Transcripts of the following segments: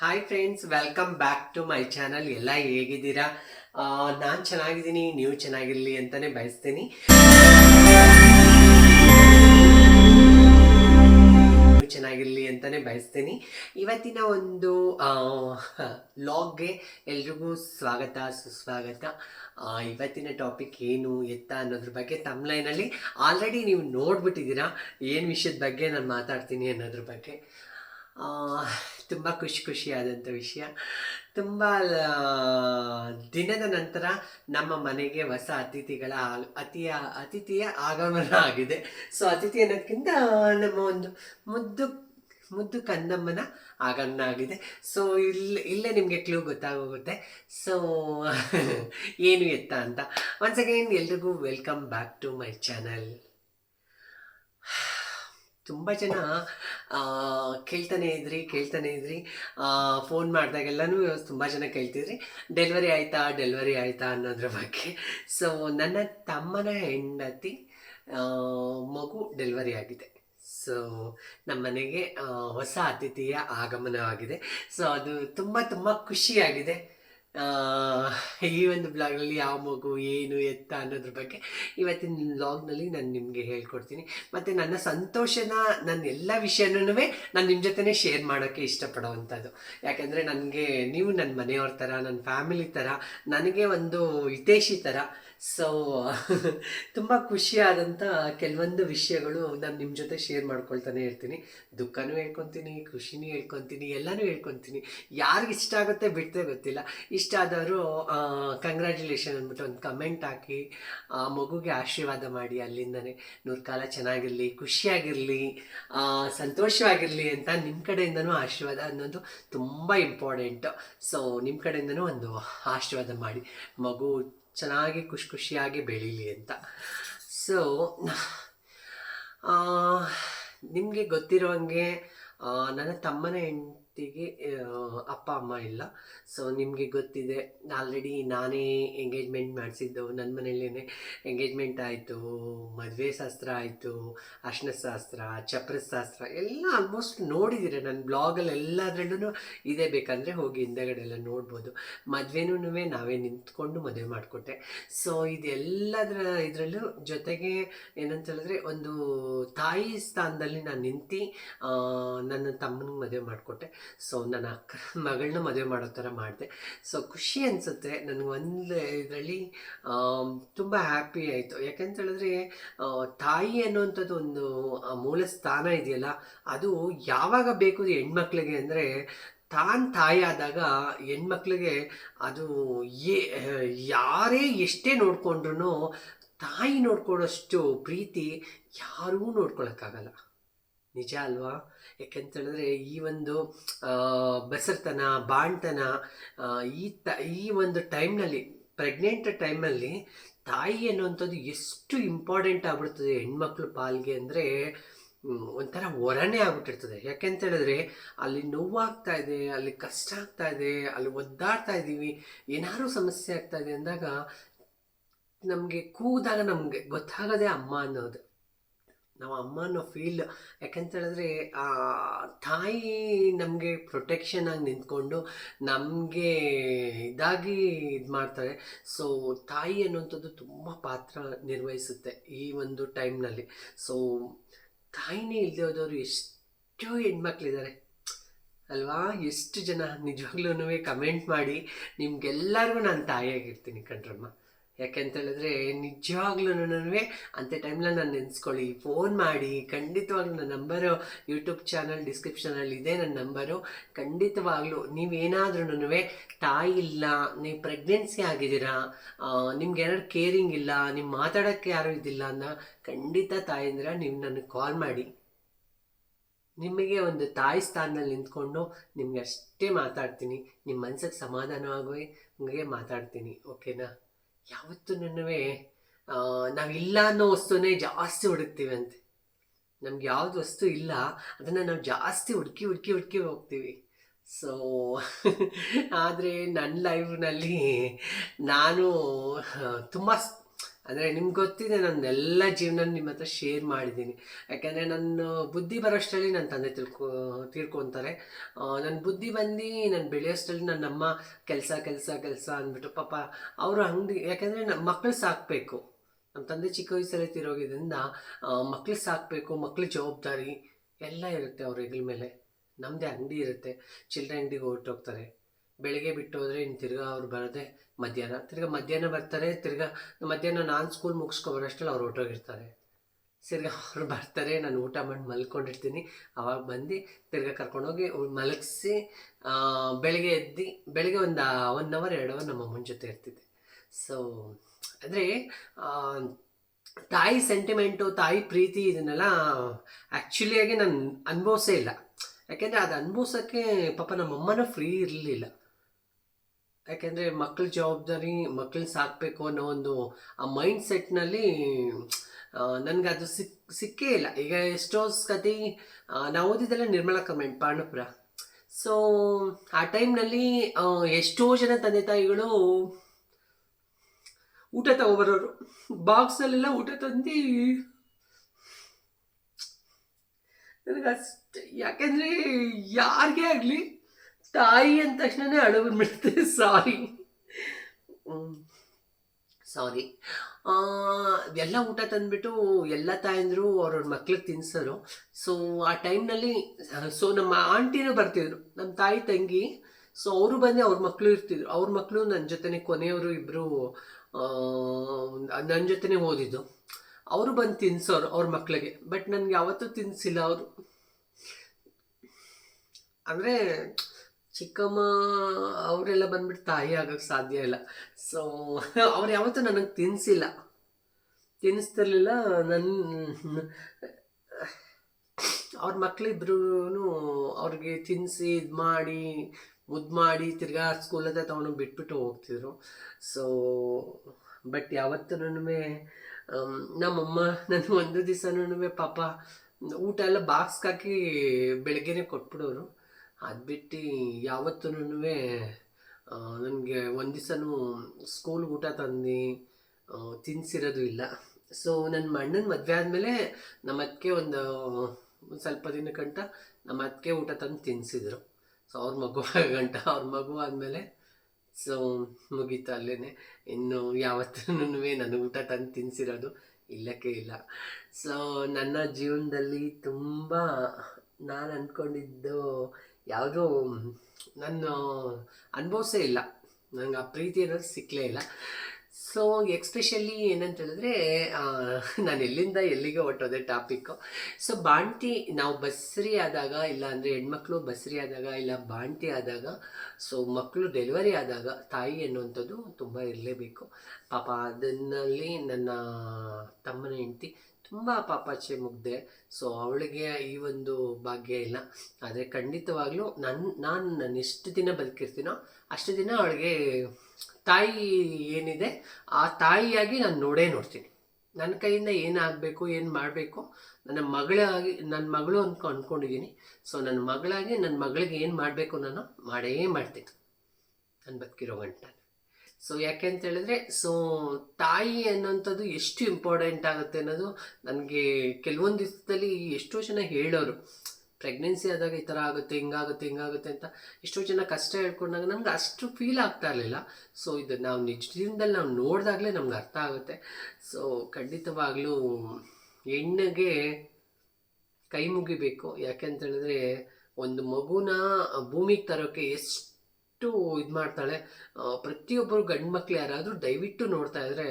Hi friends welcome back to my channel ಎಲ್ಲ ಹೇಗಿದ್ದೀರಾ? ನಾನು ಚೆನ್ನಾಗಿದ್ದೀನಿ, ನೀವು ಚೆನ್ನಾಗಿರಲಿ ಅಂತಲೇ ಬಯಸ್ತೀನಿ. ನೀವು ಚೆನ್ನಾಗಿರಲಿ ಅಂತಲೇ ಬಯಸ್ತೀನಿ. ಇವತ್ತಿನ ಒಂದು ಲಾಗ್ಗೆ ಎಲ್ರಿಗೂ ಸ್ವಾಗತ, ಸುಸ್ವಾಗತ. ಇವತ್ತಿನ ಟಾಪಿಕ್ ಏನು, ಎತ್ತ ಅನ್ನೋದ್ರ ಬಗ್ಗೆ ತಮ್ಲೈನಲ್ಲಿ ಆಲ್ರೆಡಿ ನೀವು ನೋಡ್ಬಿಟ್ಟಿದ್ದೀರಾ? ಏನು ವಿಷಯದ ಬಗ್ಗೆ ನಾನು ಮಾತಾಡ್ತೀನಿ ಅನ್ನೋದ್ರ ಬಗ್ಗೆ. ತುಂಬ ಖುಷಿ ಖುಷಿಯಾದಂಥ ವಿಷಯ. ತುಂಬ ದಿನದ ನಂತರ ನಮ್ಮ ಮನೆಗೆ ಹೊಸ ಅತಿಥಿಗಳ ಅತಿಯ, ಅತಿಥಿಯ ಆಗಮನ ಆಗಿದೆ. ಸೊ ಅತಿಥಿ ಅನ್ನೋದಕ್ಕಿಂತ ನಮ್ಮ ಒಂದು ಮುದ್ದು ಮುದ್ದು ಕಂದಮ್ಮನ ಆಗಮನ ಆಗಿದೆ. ಸೊ ಇಲ್ಲಿ ಇಲ್ಲೇ ನಿಮಗೆ ಕ್ಲೂ ಗೊತ್ತಾಗೋಗುತ್ತೆ. ಸೊ ಏನು ಎತ್ತ ಅಂತ. ಒನ್ಸ್ ಅಗೇನ್ ಎಲ್ರಿಗೂ welcome back to my channel ತುಂಬ ಜನ ಕೇಳ್ತಾನೆ ಇದ್ರಿ ಕೇಳ್ತಾನೆ ಇದ್ರಿ. ಫೋನ್ ಮಾಡಿದಾಗೆಲ್ಲನೂ ತುಂಬ ಜನ ಕೇಳ್ತಿದ್ರಿ. ಡೆಲಿವರಿ ಆಯಿತಾ? ಡೆಲಿವರಿ ಆಯಿತಾ? ಅನ್ನೋದ್ರ ಬಗ್ಗೆ. ಸೊ ನನ್ನ ತಮ್ಮನ ಹೆಂಡತಿ ಮಗು ಡೆಲಿವರಿ ಆಗಿದೆ. ಸೊ ನಮ್ಮ ಮನೆಗೆ ಹೊಸ ಅತಿಥಿಯ ಆಗಮನವಾಗಿದೆ. ಸೊ ಅದು ತುಂಬ ತುಂಬ ಖುಷಿಯಾಗಿದೆ. ಈ ಒಂದು ಬ್ಲಾಗ್ನಲ್ಲಿ ಯಾವ ಮಗು, ಏನು, ಎತ್ತ ಅನ್ನೋದ್ರ ಬಗ್ಗೆ ಇವತ್ತಿನ ಬ್ಲಾಗ್ನಲ್ಲಿ ನಾನು ನಿಮಗೆ ಹೇಳ್ಕೊಡ್ತೀನಿ. ಮತ್ತು ನನ್ನ ಸಂತೋಷನ ನನ್ನ ಎಲ್ಲ ವಿಷಯನೂ ನಾನು ನಿಮ್ಮ ಜೊತೆನೇ ಶೇರ್ ಮಾಡೋಕ್ಕೆ ಇಷ್ಟಪಡೋವಂಥದ್ದು. ಯಾಕೆಂದರೆ ನನಗೆ ನೀವು ನನ್ನ ಮನೆಯವ್ರ ಥರ ನನ್ನ ಫ್ಯಾಮಿಲಿ ಥರ, ನನಗೆ ಒಂದು ಹಿತೇಶಿ ಥರ ಸೊ ತುಂಬ ಖುಷಿಯಾದಂಥ ಕೆಲವೊಂದು ವಿಷಯಗಳು ನಾನು ನಿಮ್ಮ ಜೊತೆ ಶೇರ್ ಮಾಡ್ಕೊಳ್ತಾನೆ ಇರ್ತೀನಿ. ದುಃಖನೂ ಹೇಳ್ಕೊತೀನಿ, ಖುಷಿನೂ ಹೇಳ್ಕೊತೀನಿ, ಎಲ್ಲನೂ ಹೇಳ್ಕೊತೀನಿ. ಯಾರಿಗೆ ಇಷ್ಟ ಆಗುತ್ತೆ ಬಿಡ್ತೇ ಗೊತ್ತಿಲ್ಲ. ಇಷ್ಟ ಆದವರು ಕಂಗ್ರ್ಯಾಚುಲೇಷನ್ ಅಂದ್ಬಿಟ್ಟು ಒಂದು ಕಮೆಂಟ್ ಹಾಕಿ, ಆ, ಮಗುಗೆ ಆಶೀರ್ವಾದ ಮಾಡಿ ಅಲ್ಲಿಂದನೇ. ನೂರು ಕಾಲ ಚೆನ್ನಾಗಿರಲಿ, ಖುಷಿಯಾಗಿರಲಿ ಸಂತೋಷವಾಗಿರಲಿ ಅಂತ ನಿಮ್ಮ ಕಡೆಯಿಂದನೂ ಆಶೀರ್ವಾದ ಅನ್ನೋದು ತುಂಬ ಇಂಪಾರ್ಟೆಂಟು ಸೊ ನಿಮ್ಮ ಕಡೆಯಿಂದನೂ ಒಂದು ಆಶೀರ್ವಾದ ಮಾಡಿ. ಮಗು ಚೆನ್ನಾಗಿ ಖುಷಿ ಖುಷಿಯಾಗಿ ಬೆಳೀಲಿ ಅಂತ. ಸೊ ನಿಮಗೆ ಗೊತ್ತಿರೋ ಹಂಗೆ ನನ್ನ ತಮ್ಮನ ಹೆಂಡತಿಗೆ ಅಪ್ಪ, ಅಮ್ಮ ಇಲ್ಲ. ಸೊ ನಿಮಗೆ ಗೊತ್ತಿದೆ ಆಲ್ರೆಡಿ ನಾನೇ ಎಂಗೇಜ್ಮೆಂಟ್ ಮಾಡಿಸಿದ್ದು. ನನ್ನ ಮನೆಯಲ್ಲೇ ಎಂಗೇಜ್ಮೆಂಟ್ ಆಯಿತು, ಮದುವೆ ಶಾಸ್ತ್ರ ಆಯಿತು, ಅರ್ಶನ ಶಾಸ್ತ್ರ, ಚಪ್ರ ಶಾಸ್ತ್ರ ಎಲ್ಲ ಆಲ್ಮೋಸ್ಟ್ ನೋಡಿದ್ದೀರ ನನ್ನ ಬ್ಲಾಗಲ್ಲಿ ಎಲ್ಲದರಲ್ಲೂ ಇದೇ ಬೇಕಂದರೆ ಹೋಗಿ ಹಿಂದೆಗಡೆ ಎಲ್ಲ ನೋಡ್ಬೋದು. ಮದುವೆನೂ ನಾವೇ ನಿಂತ್ಕೊಂಡು ಮದುವೆ ಮಾಡಿಕೊಟ್ಟೆ. ಸೊ ಇದೆಲ್ಲದರ, ಇದರಲ್ಲೂ ಜೊತೆಗೆ ಏನಂತ ಹೇಳಿದ್ರೆ ಒಂದು ತಾಯಿ ಸ್ಥಾನದಲ್ಲಿ ನಾನು ನಿಂತು ನನ್ನ ತಮ್ಮನಿಗೆ ಮದುವೆ ಮಾಡಿಕೊಟ್ಟೆ. ಸೊ ನನ್ನ ಅಕ್ಕ, ಮಗಳನ್ನ ಮದುವೆ ಮಾಡೋ ಥರ ಮಾಡಿದೆ. ಸೊ ಖುಷಿ ಅನಿಸುತ್ತೆ. ನನಗೆ ಒಂದು ಇದರಲ್ಲಿ ತುಂಬ ಹ್ಯಾಪಿ ಆಯಿತು. ಯಾಕಂತ ಹೇಳಿದ್ರೆ ತಾಯಿ ಅನ್ನುವಂಥದ್ದು ಒಂದು ಮೂಲ ಸ್ಥಾನ ಇದೆಯಲ್ಲ, ಅದು ಯಾವಾಗ ಬೇಕು ಹೆಣ್ಮಕ್ಳಿಗೆ ಅಂದರೆ, ತಾನು ತಾಯಿ ಆದಾಗ ಹೆಣ್ಮಕ್ಳಿಗೆ ಅದು ಯಾರೇ ಎಷ್ಟೇ ನೋಡಿಕೊಂಡ್ರು ತಾಯಿ ನೋಡ್ಕೊಳ್ಳೋಷ್ಟು ಪ್ರೀತಿ ಯಾರೂ ನೋಡ್ಕೊಳಕ್ಕಾಗಲ್ಲ. ನಿಜ ಅಲ್ವಾ? ಯಾಕೆಂತ ಹೇಳಿದ್ರೆ ಈ ಒಂದು ಬೆಸರ್ತನ, ಬಾಣ್ತನ ಈ ತ, ಈ ಒಂದು ಟೈಮ್ನಲ್ಲಿ, ಪ್ರೆಗ್ನೆಂಟ್ ಟೈಮಲ್ಲಿ ತಾಯಿ ಅನ್ನುವಂಥದ್ದು ಎಷ್ಟು ಇಂಪಾರ್ಟೆಂಟ್ ಆಗ್ಬಿಡ್ತದೆ, ಹೆಣ್ಮಕ್ಳು ಪಾಲ್ಗೆ ಅಂದರೆ ಒಂಥರ ಹೊರನೇ ಆಗ್ಬಿಟ್ಟಿರ್ತದೆ. ಯಾಕೆಂತ ಹೇಳಿದ್ರೆ ಅಲ್ಲಿ ನೋವಾಗ್ತಾ ಇದೆ, ಅಲ್ಲಿ ಕಷ್ಟ ಆಗ್ತಾ ಇದೆ, ಅಲ್ಲಿ ಒದ್ದಾಡ್ತಾ ಇದ್ದೀವಿ, ಏನಾದ್ರು ಸಮಸ್ಯೆ ಆಗ್ತಾ ಇದೆ ಅಂದಾಗ ನಮಗೆ ಕೂದಾಗ ನಮಗೆ ಗೊತ್ತಾಗದೆ ಅಮ್ಮ ಅನ್ನೋದು. ನಾವು ಅಮ್ಮ ಫೀಲ್ ಯಾಕಂತೇಳಿದ್ರೆ ತಾಯಿ ನಮಗೆ ಪ್ರೊಟೆಕ್ಷನ್ ಆಗಿ ನಿಂತ್ಕೊಂಡು ನಮಗೆ ಇದಾಗಿ ಇದು ಮಾಡ್ತಾರೆ. ಸೊ ತಾಯಿ ಅನ್ನುವಂಥದ್ದು ತುಂಬ ಪಾತ್ರ ನಿರ್ವಹಿಸುತ್ತೆ ಈ ಒಂದು ಟೈಮ್ನಲ್ಲಿ ಸೊ ತಾಯಿನೇ ಇಲ್ಲದೆ ಹೋದವರು ಎಷ್ಟು ಹೆಣ್ಮಕ್ಳಿದ್ದಾರೆ ಅಲ್ವಾ? ಎಷ್ಟು ಜನ ನಿಜವಾಗ್ಲೂ ಕಮೆಂಟ್ ಮಾಡಿ, ನಿಮ್ಗೆಲ್ಲರಿಗೂ ನಾನು ತಾಯಿಯಾಗಿರ್ತೀನಿ ಕಣ್ರಮ್ಮ. ಯಾಕೆಂತ ನಿಜವಾಗ್ಲೂ ನನ್ನೇ ಅಂತ ಟೈಮ್ನಲ್ಲಿ ನಾನು ನೆನೆಸ್ಕೊಳ್ಳಿ. ಫೋನ್ ಮಾಡಿ, ಖಂಡಿತವಾಗ್ಲೂ ನನ್ನ ನಂಬರು ಯೂಟ್ಯೂಬ್ ಚಾನಲ್ ಡಿಸ್ಕ್ರಿಪ್ಷನಲ್ಲಿ ಇದೆ ನನ್ನ ನಂಬರು ಖಂಡಿತವಾಗ್ಲೂ ನೀವೇನಾದ್ರೂ ತಾಯಿ ಇಲ್ಲ, ನೀವು ಪ್ರೆಗ್ನೆನ್ಸಿ ಆಗಿದ್ದೀರಾ ನಿಮ್ಗೆ ಏನಾದ್ರು ಕೇರಿಂಗ್ ಇಲ್ಲ ನಿಮ್ಮ ಮಾತಾಡೋಕ್ಕೆ ಯಾರೂ ಇದಿಲ್ಲ ಅನ್ನ ಖಂಡಿತ ತಾಯಿಂದಿರ ನೀವು ನನಗೆ ಕಾಲ್ ಮಾಡಿ. ನಿಮಗೆ ಒಂದು ತಾಯಿ ಸ್ಥಾನದಲ್ಲಿ ನಿಂತ್ಕೊಂಡು ನಿಮ್ಗೆ ಅಷ್ಟೇ ಮಾತಾಡ್ತೀನಿ. ನಿಮ್ಮ ಮನ್ಸಿಗೆ ನಿಮಗೆ ಮಾತಾಡ್ತೀನಿ. ಓಕೆನಾ ಯಾವತ್ತೂ ನಾವಿಲ್ಲ ಅನ್ನೋ ವಸ್ತುನೇ ಜಾಸ್ತಿ ಹುಡುಕ್ತೀವಿ ಅಂತೆ. ನಮ್ಗೆ ಯಾವ್ದು ವಸ್ತು ಇಲ್ಲ, ಅದನ್ನು ನಾವು ಜಾಸ್ತಿ ಹುಡುಕಿ ಹುಡುಕಿ ಹುಡುಕಿ ಹೋಗ್ತೀವಿ. ಸೊ ಆದರೆ ನನ್ನ ಲೈಫ್ನಲ್ಲಿ ನಾನು ತುಂಬ ಅಂದರೆ ನಿಮ್ಗೆ ಗೊತ್ತಿದೆ ನನ್ನ ಎಲ್ಲ ಜೀವನ ನಿಮ್ಮ ಹತ್ರ ಶೇರ್ ಮಾಡಿದ್ದೀನಿ. ಯಾಕೆಂದರೆ ನನ್ನ ಬುದ್ಧಿ ಬರೋಷ್ಟರಲ್ಲಿ ನನ್ನ ತಂದೆ ತಿಳ್ಕೊ ತೀರ್ಕೊತಾರೆ ನನ್ನ ಬುದ್ಧಿ ಬಂದು ನಾನು ಬೆಳೆಯೋಷ್ಟರಲ್ಲಿ ನನ್ನ ಅಮ್ಮ ಕೆಲಸ ಕೆಲಸ ಕೆಲಸ ಅಂದ್ಬಿಟ್ಟು ಪಾಪ ಅವರು ಅಂಗಡಿ ಯಾಕೆಂದರೆ ನಮ್ಮ ಮಕ್ಕಳು ಸಾಕಬೇಕು. ನಮ್ಮ ತಂದೆ ಚಿಕ್ಕ ವಯಸ್ಸಲ್ಲಿ ತಿರೋಗಿದ್ರಿಂದ ಮಕ್ಕಳು ಸಾಕಬೇಕು ಮಕ್ಕಳ ಜವಾಬ್ದಾರಿ ಎಲ್ಲ ಇರುತ್ತೆ ಅವ್ರ ಹೆಗಲ ಮೇಲೆ. ನಮ್ಮದೇ ಅಂಗಡಿ ಇರುತ್ತೆ. ಚಿಲ್ಲರೆ ಅಂಗಡಿಗೆ ಹೊರಟೋಗ್ತಾರೆ. ಬೆಳಗ್ಗೆ ಬಿಟ್ಟು ಹೋದರೆ ಇನ್ನು ತಿರ್ಗಾ ಅವ್ರು ಬರೋದೇ ಮಧ್ಯಾಹ್ನ, ತಿರ್ಗಾ ಮಧ್ಯಾಹ್ನ ಬರ್ತಾರೆ, ತಿರ್ಗ ಮಧ್ಯಾಹ್ನ ನಾನು ಸ್ಕೂಲ್ ಮುಗಿಸ್ಕೊಬರೋಷ್ಟರಲ್ಲಿ ಅವ್ರು ಹೊರಟೋಗಿರ್ತಾರೆ. ತಿರ್ಗಾ ಅವ್ರು ಬರ್ತಾರೆ, ನಾನು ಊಟ ಮಾಡಿ ಮಲ್ಕೊಂಡಿರ್ತೀನಿ. ಅವಾಗ ಬಂದು ತಿರ್ಗಾ ಕರ್ಕೊಂಡೋಗಿ ಮಲಗಿಸಿ ಬೆಳಗ್ಗೆ ಎದ್ದು, ಬೆಳಗ್ಗೆ ಒಂದು ಒನ್ ಅವರ್ ಎರಡು ಅವರ್ ನಮ್ಮ ಅಮ್ಮನ ಜೊತೆ ಇರ್ತಿದ್ದೆ. ಸೊ ಅಂದರೆ ತಾಯಿ ಸೆಂಟಿಮೆಂಟು ತಾಯಿ ಪ್ರೀತಿ ಇದನ್ನೆಲ್ಲ ಆ್ಯಕ್ಚುಲಿಯಾಗಿ ನಾನು ಅನುಭವಿಸೇ ಇಲ್ಲ. ಯಾಕೆಂದರೆ ಅದು ಅನುಭವಿಸೋಕ್ಕೆ ಪಾಪ ನಮ್ಮ ಅಮ್ಮನೂ ಫ್ರೀ ಇರಲಿಲ್ಲ. ಯಾಕೆಂದರೆ ಮಕ್ಕಳ ಜವಾಬ್ದಾರಿ ಮಕ್ಕಳನ್ನ ಸಾಕಬೇಕು ಅನ್ನೋ ಒಂದು ಆ ಮೈಂಡ್ ಸೆಟ್ನಲ್ಲಿ ನನಗೆ ಅದು ಸಿಕ್, ಸಿಕ್ಕೇ ಇಲ್ಲ. ಈಗ ಎಷ್ಟೋ ಕತೆ ನಾವು ಓದಿದ್ದೆಲ್ಲ ನಿರ್ಮಲಾ ಕಮೆಂಟ್, ಪಾಂಡುಪುರ. ಸೊ ಆ ಟೈಮ್ನಲ್ಲಿ ಎಷ್ಟೋ ಜನ ತಂದೆ ತಾಯಿಗಳು ಊಟ ತಗೊಬರೋರು. ಬಾಕ್ಸಲ್ಲೆಲ್ಲ ಊಟ ತಂದು ನನಗೆ ಅಷ್ಟು ಯಾಕೆಂದರೆ ಯಾರಿಗೇ ಆಗಲಿ ತಾಯಿ ಅಂದ ತಕ್ಷಣನೇ ಅಳು ಬಂದ್ಬಿಡುತ್ತೆ ಸಾರಿ. ಸಾರಿ. ಎಲ್ಲ ಊಟ ತಂದ್ಬಿಟ್ಟು ಎಲ್ಲ ತಾಯಂದರು ಅವ್ರವ್ರ ಮಕ್ಳಿಗೆ ತಿನ್ಸೋರು. ಸೊ ಆ ಟೈಮ್ನಲ್ಲಿ ಸೊ ನಮ್ಮ ಆಂಟಿನೂ ಬರ್ತಿದ್ರು. ನಮ್ಮ ತಾಯಿ, ತಂಗಿ. ಸೊ ಅವರು ಬಂದು ಅವ್ರ ಮಕ್ಕಳು ಇರ್ತಿದ್ರು. ಅವ್ರ ಮಕ್ಕಳು ನನ್ನ ಜೊತೆನೆ ಕೊನೆಯವರು ಇಬ್ಬರು ನನ್ನ ಜೊತೆನೇ ಓದಿದ್ದು. ಅವರು ಬಂದು ತಿನ್ಸೋರು ಅವ್ರ ಮಕ್ಕಳಿಗೆ ಬಟ್ ನನಗೆ ಯಾವತ್ತೂ ತಿನ್ನಿಸಿಲ್ಲ ಅವರು. ಅಂದರೆ ಚಿಕ್ಕಮ್ಮ ಅವರೆಲ್ಲ ಬಂದ್ಬಿಟ್ಟು ತಾಯಿ ಆಗೋಕ್ಕೆ ಸಾಧ್ಯ ಇಲ್ಲ. ಸೊ ಅವ್ರು ಯಾವತ್ತೂ ನನಗೆ ತಿನ್ನಿಸಿಲ್ಲ ತಿನ್ನಿಸ್ತಿರ್ಲಿಲ್ಲ ನನ್ನ ಅವ್ರ ಮಕ್ಕಳಿಬ್ರು ಅವ್ರಿಗೆ ತಿನ್ನಿಸಿ ಇದು ಮಾಡಿ ಮುದ್ದು ಮಾಡಿ ತಿರ್ಗಾ ಸ್ಕೂಲ್ ಹತ್ರ ತೊಗೊಂಡು ಬಿಟ್ಬಿಟ್ಟು ಹೋಗ್ತಿದ್ರು. ಸೊ ಬಟ್ ಯಾವತ್ತೂ ನಮ್ಮಮ್ಮ ನನ್ನ ಒಂದು ದಿವಸನೂ ಪಾಪ, ಊಟ ಎಲ್ಲ ಬಾಕ್ಸ್ಗೆ ಹಾಕಿ ಬೆಳಗ್ಗೆನೆ ಕೊಟ್ಬಿಡೋರು. ಅದು ಬಿಟ್ಟು ಯಾವತ್ತೂ ನನಗೆ ಒಂದು ದಿವಸನೂ ಸ್ಕೂಲ್ ಊಟ ತಂದು ತಿನ್ಸಿರೋದು ಇಲ್ಲ. ಸೊ ನನ್ನ ಮಣ್ಣನ ಮದುವೆ ಆದಮೇಲೆ ನಮ್ಮ ಅದಕ್ಕೆ ಒಂದು ಒಂದು ಸ್ವಲ್ಪ ದಿನ ಗಂಟ ನಮ್ಮ ಅದಕ್ಕೆ ಊಟ ತಂದು ತಿನ್ನಿಸಿದ್ರು ಸೊ ಅವ್ರ ಮಗು ಗಂಟ, ಅವ್ರ ಮಗು ಆದಮೇಲೆ ಸೊ ಮುಗೀತು ಅಲ್ಲೇ ಇನ್ನು ಯಾವತ್ತೂ ನನಗೆ ಊಟ ತಂದು ತಿನ್ನಿಸಿರೋದು ಇಲ್ಲಕ್ಕೆ ಇಲ್ಲ. ಸೊ ನನ್ನ ಜೀವನದಲ್ಲಿ ತುಂಬ ನಾನು ಅಂದ್ಕೊಂಡಿದ್ದು ಯಾವುದೋ ನನ್ನ ಅನುಭವಿಸೇ ಇಲ್ಲ. ನನಗೆ ಆ ಪ್ರೀತಿ ಅನ್ನೋದು ಸಿಕ್ಕಲೇ ಇಲ್ಲ. ಸೊ ಎಕ್ಸ್ಪೆಷಲಿ ಏನಂತ ಹೇಳಿದ್ರೆ ನಾನು ಎಲ್ಲಿಂದ ಎಲ್ಲಿಗೆ ಹೊಟ್ಟೋದೆ ಟಾಪಿಕ್ಕು ಸೊ ಬಾಂಟಿ ನಾವು ಬಸ್ರಿ ಆದಾಗ, ಇಲ್ಲ ಅಂದರೆ ಹೆಣ್ಮಕ್ಳು ಬಸ್ರಿ ಆದಾಗ, ಇಲ್ಲ ಬಾಂಟಿ ಆದಾಗ ಸೊ ಮಕ್ಕಳು ಡೆಲಿವರಿ ಆದಾಗ, ತಾಯಿ ಅನ್ನುವಂಥದ್ದು ತುಂಬ ಇರಲೇಬೇಕು. ಪಾಪ, ಅದನ್ನಲ್ಲಿ ನನ್ನ ತಮ್ಮನ ಹೆಂಡತಿ ತುಂಬ ಪಾಪಾಚೆ ಮುಗ್ದೆ. ಸೊ ಅವಳಿಗೆ ಈ ಒಂದು ಭಾಗ್ಯ ಇಲ್ಲ. ಆದರೆ ಖಂಡಿತವಾಗ್ಲೂ ನನ್ನ ನಾನು ನಾನು ಎಷ್ಟು ದಿನ ಬದುಕಿರ್ತೀನೋ ಅಷ್ಟು ದಿನ ಅವಳಿಗೆ ತಾಯಿ ಏನಿದೆ, ಆ ತಾಯಿಯಾಗಿ ನಾನು ನೋಡೇ ನೋಡ್ತೀನಿ. ನನ್ನ ಕೈಯಿಂದ ಏನಾಗಬೇಕು ಏನು ಮಾಡಬೇಕು, ನನ್ನ ಮಗಳಾಗಿ ನನ್ನ ಮಗಳು ಅನ್ಕೊ ಅಂದ್ಕೊಂಡಿದ್ದೀನಿ ಸೊ ನನ್ನ ಮಗಳಾಗಿ ನನ್ನ ಮಗಳಿಗೆ ಏನು ಮಾಡಬೇಕು ನಾನು ಮಾಡೇ ಮಾಡ್ತೀನಿ. ನಾನು ಬದುಕಿರೋ ಗಂಟ ಸೊ ಯಾಕೆ ಅಂತ ಹೇಳಿದ್ರೆ ಸೊ ತಾಯಿ ಅನ್ನೋಂಥದ್ದು ಎಷ್ಟು ಇಂಪಾರ್ಟೆಂಟ್ ಆಗುತ್ತೆ ಅನ್ನೋದು ನನಗೆ ಕೆಲವೊಂದು ದಿವಸದಲ್ಲಿ ಎಷ್ಟೋ ಜನ ಹೇಳೋರು. ಪ್ರೆಗ್ನೆನ್ಸಿ ಆದಾಗ ಈ ಥರ ಆಗುತ್ತೆ, ಹಿಂಗಾಗುತ್ತೆ ಹಿಂಗಾಗುತ್ತೆ ಅಂತ ಎಷ್ಟೋ ಜನ ಕಷ್ಟ ಹೇಳ್ಕೊಂಡಾಗ ನಮ್ಗೆ ಅಷ್ಟು ಫೀಲ್ ಆಗ್ತಾ ಇರಲಿಲ್ಲ. ಸೊ ಇದು ನಾವು ನಿಜ ಜೀವನದಲ್ಲಿ ನಾವು ನೋಡಿದಾಗಲೇ ನಮ್ಗೆ ಅರ್ಥ ಆಗುತ್ತೆ. ಸೊ ಖಂಡಿತವಾಗ್ಲೂ ಹೆಣ್ಣಿಗೆ ಕೈ ಮುಗಿಬೇಕು. ಯಾಕೆಂತ ಹೇಳಿದ್ರೆ, ಒಂದು ಮಗುನ ಭೂಮಿಗೆ ತರೋಕ್ಕೆ ಎಷ್ಟು ಇದು ಮಾಡ್ತಾಳೆ. ಪ್ರತಿಯೊಬ್ಬರು ಗಂಡು ಮಕ್ಳು ಯಾರಾದರೂ ದಯವಿಟ್ಟು ನೋಡ್ತಾ ಇದ್ದರೆ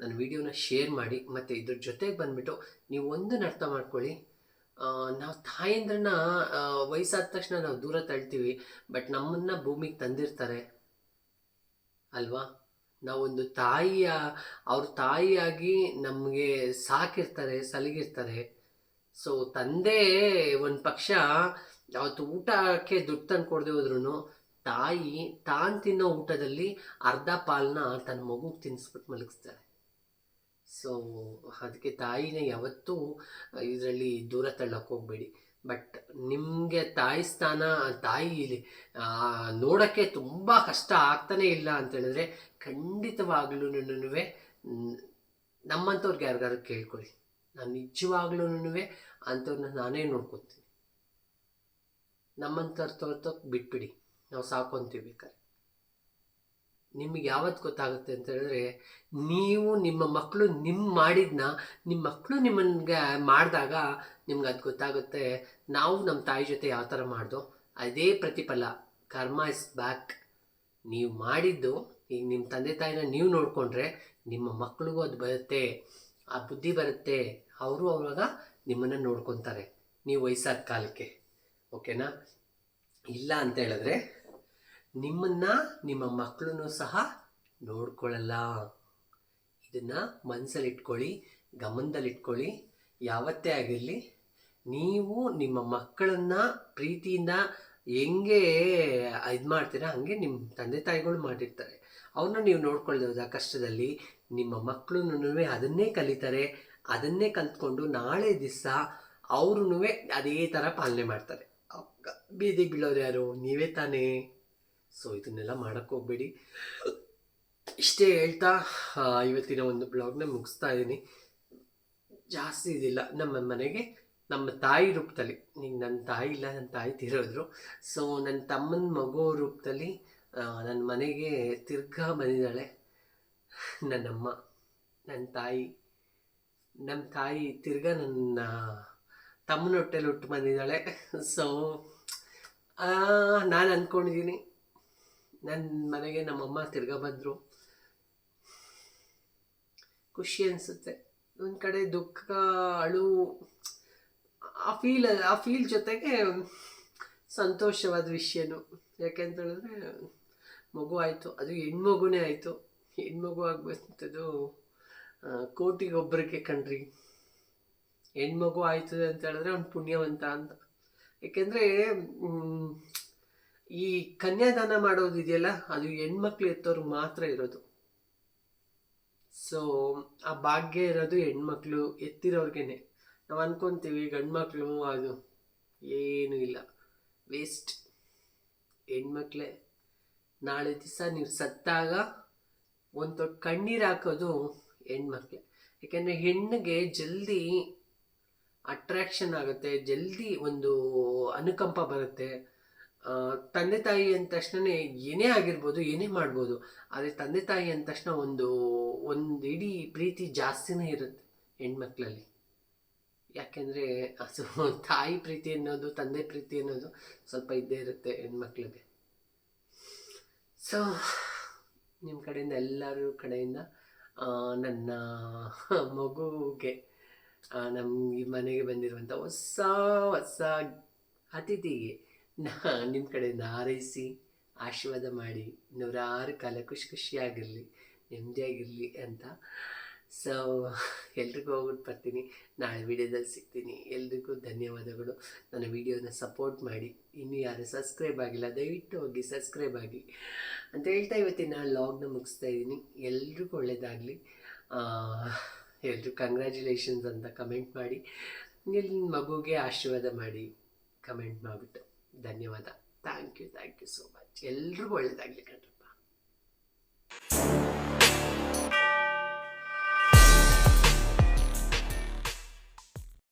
ನನ್ನ ವಿಡಿಯೋನ ಶೇರ್ ಮಾಡಿ, ಮತ್ತು ಇದ್ರ ಜೊತೆಗೆ ಬಂದುಬಿಟ್ಟು ನೀವು ಒಂದನ್ನು ಅರ್ಥ ಮಾಡ್ಕೊಳ್ಳಿ. ನಾವು ತಾಯಂದ್ರನ್ನ ವಯಸ್ಸಾದ ತಕ್ಷಣ ನಾವು ದೂರ ತಳ್ತೀವಿ, ಬಟ್ ನಮ್ಮನ್ನ ಭೂಮಿಗೆ ತಂದಿರ್ತಾರೆ. ಅಲ್ವಾ? ನಾವೊಂದು ತಾಯಿಯ, ಅವ್ರ ತಾಯಿಯಾಗಿ ನಮಗೆ ಸಾಕಿರ್ತಾರೆ, ಸಲಗಿರ್ತಾರೆ. ಸೊ, ತಂದೆ ಒಂದು ಪಕ್ಷ ಯಾವತ್ತು ಊಟಕ್ಕೆ ದುಡ್ಡು ತಂದು ಕೊಡದೆ ಹೋದ್ರೂ ತಾಯಿ ತಾನು ತಿನ್ನೋ ಊಟದಲ್ಲಿ ಅರ್ಧ ಪಾಲನ್ನ ತನ್ನ ಮಗುಗೆ ತಿನ್ನಿಸ್ಬಿಟ್ಟು ಮಲಗಿಸ್ತಾರೆ ಸೊ ಅದಕ್ಕೆ ತಾಯಿನ ಯಾವತ್ತೂ ಇದರಲ್ಲಿ ದೂರ ತಳ್ಳಕ್ಕೆ ಹೋಗಬೇಡಿ. ಬಟ್ ನಿಮಗೆ ತಾಯಿ ಸ್ಥಾನ, ತಾಯಿ ನೋಡೋಕ್ಕೆ ತುಂಬ ಕಷ್ಟ ಆಗ್ತಾನೇ ಇಲ್ಲ ಅಂತ ಹೇಳಿದ್ರೆ ಖಂಡಿತವಾಗ್ಲೂ ನಮ್ಮಂಥವ್ರಿಗೆ ಯಾರಿಗಾರು ಕೇಳ್ಕೊಳ್ಳಿ. ನಾನು ನಿಜವಾಗ್ಲೂ ಅಂಥವ್ರನ್ನ ನಾನೇ ನೋಡ್ಕೊತೀನಿ. ನಮ್ಮಂಥವ್ರ ತೋರ್ತ ಬಿಟ್ಬಿಡಿ. ನಾವು ಸಾಕೊಂತೀವಿ ಬೇಕಾದ್ರೆ ನಿಮಗೆ ಯಾವತ್ತು ಗೊತ್ತಾಗುತ್ತೆ ಅಂತ ಹೇಳಿದ್ರೆ, ನೀವು ನಿಮ್ಮ ಮಕ್ಕಳು ನಿಮ್ಮ ಮಾಡಿದ್ನ ನಿಮ್ಮ ಮಕ್ಕಳು ನಿಮ್ಮನ್ಗೆ ಮಾಡಿದಾಗ ನಿಮ್ಗೆ ಅದು ಗೊತ್ತಾಗುತ್ತೆ, ನಾವು ನಮ್ಮ ತಾಯಿ ಜೊತೆ ಯಾವ ಥರ ಮಾಡ್ದೋ ಅದೇ ಪ್ರತಿಫಲ. ಕರ್ಮ ಇಸ್ ಬ್ಯಾಕ್. ನೀವು ಮಾಡಿದ್ದು, ಈಗ ನಿಮ್ಮ ತಂದೆ ತಾಯಿನ ನೀವು ನೋಡಿಕೊಂಡ್ರೆ ನಿಮ್ಮ ಮಕ್ಕಳಿಗೂ ಅದು ಬರುತ್ತೆ, ಆ ಬುದ್ಧಿ ಬರುತ್ತೆ. ಅವರು ಅವಾಗ ನಿಮ್ಮನ್ನು ನೋಡ್ಕೊತಾರೆ, ನೀವು ವಯಸ್ಸಾದ ಕಾಲಕ್ಕೆ. ಓಕೆನಾ? ಇಲ್ಲ ಅಂತ ಹೇಳಿದ್ರೆ ನಿಮ್ಮನ್ನ ನಿಮ್ಮ ಮಕ್ಕಳನ್ನು ಸಹ ನೋಡ್ಕೊಳ್ಳಲ್ಲ. ಇದನ್ನು ಮನಸ್ಸಲ್ಲಿಟ್ಕೊಳ್ಳಿ ಗಮನದಲ್ಲಿಟ್ಕೊಳ್ಳಿ. ಯಾವತ್ತೇ ಆಗಿರಲಿ, ನೀವು ನಿಮ್ಮ ಮಕ್ಕಳನ್ನ ಪ್ರೀತಿಯಿಂದ ಹೆಂಗೆ ಇದು ಮಾಡ್ತೀರಾ, ಹಂಗೆ ನಿಮ್ಮ ತಂದೆ ತಾಯಿಗಳು ಮಾಡಿರ್ತಾರೆ. ಅವ್ರನ್ನ ನೀವು ನೋಡ್ಕೊಳ್ದ ಕಷ್ಟದಲ್ಲಿ ನಿಮ್ಮ ಮಕ್ಕಳು ಅದನ್ನೇ ಕಲಿತಾರೆ, ಅದನ್ನೇ ಕಲ್ತ್ಕೊಂಡು ನಾಳೆ ದಿವಸ ಅವ್ರೂ ಅದೇ ಥರ ಪಾಲನೆ ಮಾಡ್ತಾರೆ. ಬೀದಿಗೆ ಬೀದಿ ಬೀಳೋರು ಯಾರು? ನೀವೇ ತಾನೇ. ಸೊ ಇದನ್ನೆಲ್ಲ ಮಾಡೋಕ್ಕೆ ಹೋಗಬೇಡಿ. ಇಷ್ಟೇ ಹೇಳ್ತಾ ಇವತ್ತಿನ ಒಂದು ಬ್ಲಾಗ್ನ ಮುಗಿಸ್ತಾ ಇದ್ದೀನಿ. ಜಾಸ್ತಿ ಇದಿಲ್ಲ. ನಮ್ಮ ಮನೆಗೆ ನಮ್ಮ ತಾಯಿ ರೂಪದಲ್ಲಿ, ಈಗ ನನ್ನ ತಾಯಿ ಇಲ್ಲ ನನ್ನ ತಾಯಿ ತಿರೋದ್ರು. ಸೊ ನನ್ನ ತಮ್ಮನ ಮಗು ರೂಪದಲ್ಲಿ ನನ್ನ ಮನೆಗೆ ತಿರ್ಗಾ ಬಂದಿದ್ದಾಳೆ. ನನ್ನಮ್ಮ ನನ್ನ ತಾಯಿ. ನಮ್ಮ ತಾಯಿ ತಿರ್ಗಾ ನನ್ನ ತಮ್ಮನ ಹೊಟ್ಟೆಲಿ ಹುಟ್ಟು ಬಂದಿದ್ದಾಳೆ. ಸೊ ನಾನು ಅಂದ್ಕೊಂಡಿದ್ದೀನಿ ನನ್ನ ಮನೆಗೆ ನಮ್ಮಮ್ಮ ತಿರ್ಗಾ ಬಂದರು. ಖುಷಿ ಅನಿಸುತ್ತೆ. ಒಂದು ಕಡೆ ದುಃಖ, ಅಳು, ಆ ಫೀಲ್ ಆ ಫೀಲ್ ಜೊತೆಗೆ ಸಂತೋಷವಾದ ವಿಷಯನು. ಯಾಕೆಂತ ಹೇಳಿದ್ರೆ ಮಗು ಆಯಿತು, ಅದು ಹೆಣ್ಮಗುನೇ ಆಯಿತು. ಹೆಣ್ಮಗು ಆಗಬೇಕಂಥದ್ದು ಕೋಟಿಗೊಬ್ಬರಿಗೆ ಕಣ್ರಿ. ಹೆಣ್ಮಗು ಆಯಿತು ಅಂತ ಹೇಳಿದ್ರೆ ಅವ್ನು ಪುಣ್ಯವಂತ ಅಂತ. ಯಾಕೆಂದರೆ ಈ ಕನ್ಯಾದಾನ ಮಾಡೋದು ಇದೆಯಲ್ಲ, ಅದು ಹೆಣ್ಮಕ್ಳು ಎತ್ತೋರ್ಗೆ ಮಾತ್ರ ಇರೋದು. ಸೊ ಆ ಭಾಗ್ಯ ಇರೋದು ಹೆಣ್ಮಕ್ಳು ಎತ್ತಿರೋರ್ಗೇನೆ. ನಾವು ಅನ್ಕೊಂತೀವಿ, ಗಂಡ್ಮಕ್ಳು ಅದು ಏನೂ ಇಲ್ಲ. ವೇಸ್ಟ್ ಹೆಣ್ಮಕ್ಳೇ, ನಾಳೆ ದಿವಸ ನೀವು ಸತ್ತಾಗ ಒಂದು ಕಣ್ಣೀರು ಹಾಕೋದು ಹೆಣ್ಮಕ್ಳೆ. ಯಾಕೆಂದರೆ ಹೆಣ್ಣಿಗೆ ಜಲ್ದಿ ಅಟ್ರಾಕ್ಷನ್ ಆಗುತ್ತೆ, ಜಲ್ದಿ ಒಂದು ಅನುಕಂಪ ಬರುತ್ತೆ. ತಂದೆ ತಾಯಿ ಅಂದ ತಕ್ಷಣ ಏನೇ ಆಗಿರ್ಬೋದು, ಏನೇ ಮಾಡ್ಬೋದು, ಆದರೆ ತಂದೆ ತಾಯಿ ಅಂದ ತಕ್ಷಣ ಒಂದು ಒಂದು ಇಡೀ ಪ್ರೀತಿ ಜಾಸ್ತಿನೇ ಇರುತ್ತೆ ಹೆಣ್ಮಕ್ಳಲ್ಲಿ. ಯಾಕೆಂದರೆ ಅದು ತಾಯಿ ಪ್ರೀತಿ ಅನ್ನೋದು, ತಂದೆ ಪ್ರೀತಿ ಅನ್ನೋದು ಸ್ವಲ್ಪ ಇದ್ದೇ ಇರುತ್ತೆ ಹೆಣ್ಮಕ್ಳಿಗೆ. ಸೊ ನಿಮ್ಮ ಕಡೆಯಿಂದ ಎಲ್ಲರೂ ಕಡೆಯಿಂದ ನನ್ನ ಮಗುಗೆ ನಮ್ಮ ಈ ಮನೆಗೆ ಬಂದಿರುವಂಥ ಹೊಸ ಹೊಸ ಅತಿಥಿಗೆ ನಾ ನಿಮ್ಮ ಕಡೆಯಿಂದ ಹಾರೈಸಿ ಆಶೀರ್ವಾದ ಮಾಡಿ, ನೂರಾರು ಕಾಲ ಖುಷಿ ಖುಷಿಯಾಗಿರಲಿ, ನೆಮ್ಮದಿಯಾಗಿರಲಿ ಅಂತ. ಸೊ ಎಲ್ರಿಗೂ ಹೋಗ್ಬಿಟ್ಟು ಬರ್ತೀನಿ. ನಾಳೆ ವಿಡಿಯೋದಲ್ಲಿ ಸಿಗ್ತೀನಿ. ಎಲ್ರಿಗೂ ಧನ್ಯವಾದಗಳು. ನನ್ನ ವಿಡಿಯೋನ ಸಪೋರ್ಟ್ ಮಾಡಿ. ಇನ್ನೂ ಯಾರು ಸಬ್ಸ್ಕ್ರೈಬ್ ಆಗಿಲ್ಲ, ದಯವಿಟ್ಟು ಹೋಗಿ ಸಬ್ಸ್ಕ್ರೈಬ್ ಆಗಿ. ಅಂತ ಹೇಳ್ತಾ ಇವತ್ತಿನ ಲಾಗ್ನ ಮುಗಿಸ್ತಾ ಇದ್ದೀನಿ. ಎಲ್ರಿಗೂ ಒಳ್ಳೆಯದಾಗಲಿ ಎಲ್ರಿಗೂ ಕಂಗ್ರ್ಯಾಚುಲೇಷನ್ಸ್ ಅಂತ ಕಮೆಂಟ್ ಮಾಡಿ. ನಿಮ್ಮ ಮಗುಗೆ ಆಶೀರ್ವಾದ ಮಾಡಿ ಕಮೆಂಟ್ ಮಾಡಿಬಿಟ್ಟು. ಧನ್ಯವಾದ. Thank you thank you so much ಎಲ್ರಿಗೂ ಒಳ್ಳೆಯದಾಗಲಿ ಕಣ್ರಪ್ಪ.